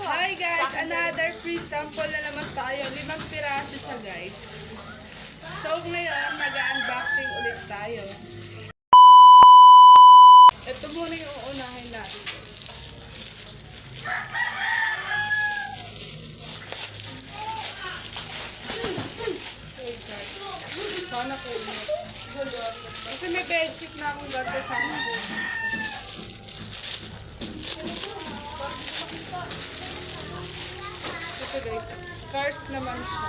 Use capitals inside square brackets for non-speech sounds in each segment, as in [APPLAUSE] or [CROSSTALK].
to. Hi guys! Another free sample na naman tayo. Limang piraso siya guys. So ngayon, mag-unboxing ulit tayo. Ito muna yung uunahin natin guys. Sana po. Kasi may bedsheet na akong gato sa akin. Ito guys, cars naman siya.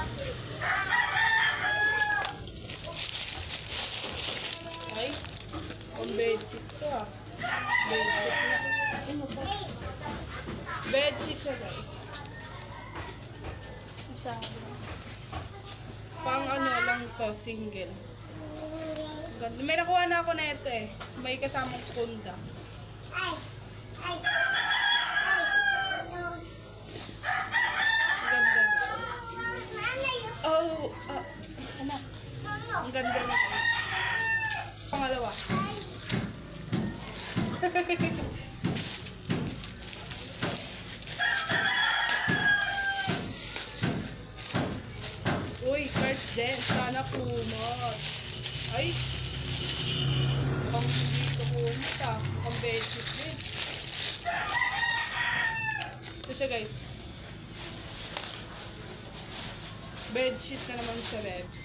Ay, ang bedsheet to ah. Bedsheet na. Ano? Bedsheet siya guys. Pang ano lang to, single. May nakuha na ako na ito eh. May kasamang kunda. Ganda. Oh, ah, anak. Ang ganda na guys. Pangalawa. Uy, cars din. Sana kumot. Ay. Pang hindi kumot ah. Pang bedsheet din. Ito siya guys. Bedsheet na naman siya, Rebs.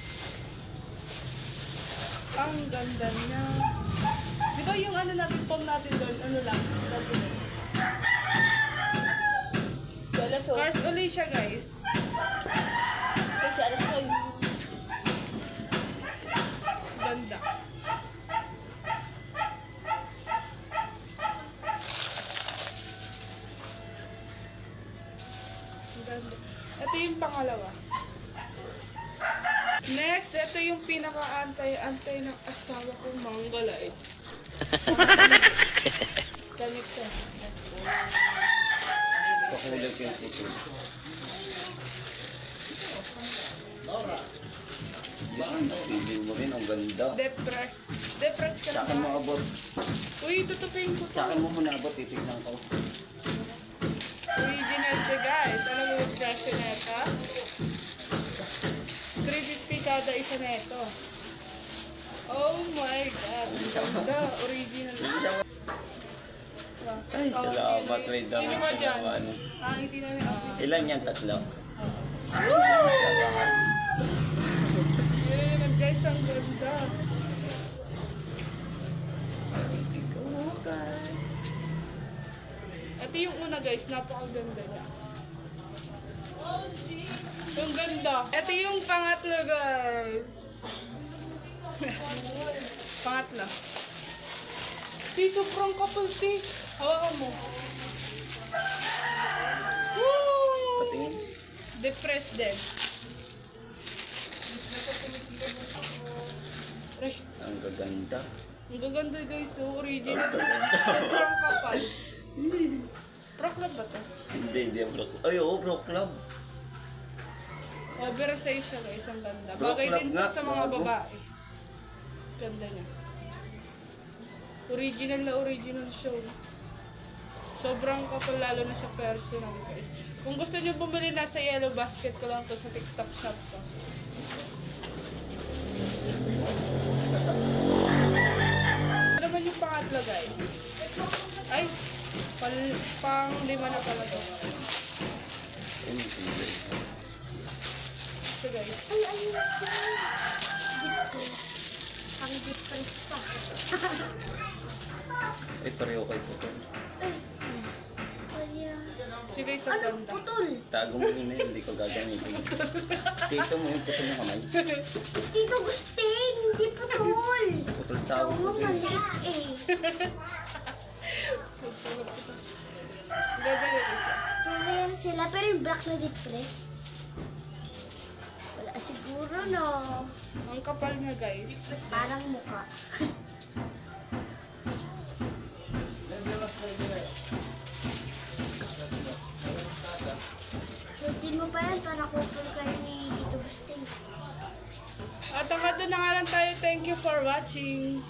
Ang ganda niya. Di ba yung ano natin, pom natin doon, ano lang, double. Wala so. Cars uli siya, guys. Kasi alam ko Ganda. Ganda. Ito yung pangalawa. Next, ito yung pinaka-antay-antay ng asawa kong manggalay. [LAUGHS] Ganito. Pakulog yung puto. Baka napili mo rin, ang ganda. Depress. Depress ka Sa akin mo na. abot. Uy, tutupin ko to. Sa akin mo muna abot, titignan ko. Original to guys. Alam mo yung presyo na ito? 350 kada isa na ito. Oh my God. Ang ganda. Original. Ay, Oh, salamat. sino- May Sino damit ba dyan? Ah, hindi namin office. Ilan yan? Tatlo? Yun naman guys, ang ganda. Ito yung una guys, napakaganda niya. Yung ganda. Ito yung pangatlo guys. [LAUGHS] pangatlo. Ti, sobrang kapal, ti. Hawakan mo. Woo! Patingin. Depressed din. Ay, Ang gaganda. ang gaganda guys, so original. Ang gaganda. Sobrang kapal. [LAUGHS] Pro club ba to? Hindi, hindi ang bro. Ay, oo, bro club. Oversize siya guys, ang ganda. Bagay din to sa mga babae. Ganda niya. Original na original show. Sobrang kapal lalo na sa personal guys. Kung gusto niyo bumili nasa yellow basket ko lang to sa TikTok shop ko. Ano naman yung pangatlo guys? Ay, pal, pang lima na pala to. So guys, Ay, na Dito. Ang difference pa. Ay, pareho kay puto. Ay. Kaya. so guys, ang Ano? ganda. Putol. Tago mo yun eh, hindi ko gagamitin. Tito mo yung puto ng kamay. Tito Gusting, hindi putol. Putol Ikaw tawag mo din. maliit eh. Ganda guys. Parehan sila, pero yung black na depress. Siguro no. Ang kapal nga guys. Parang muka. Suotin mo pa yan para kupul kayo ni Tito Gusting. At hanggang doon na nga lang tayo. Thank you for watching.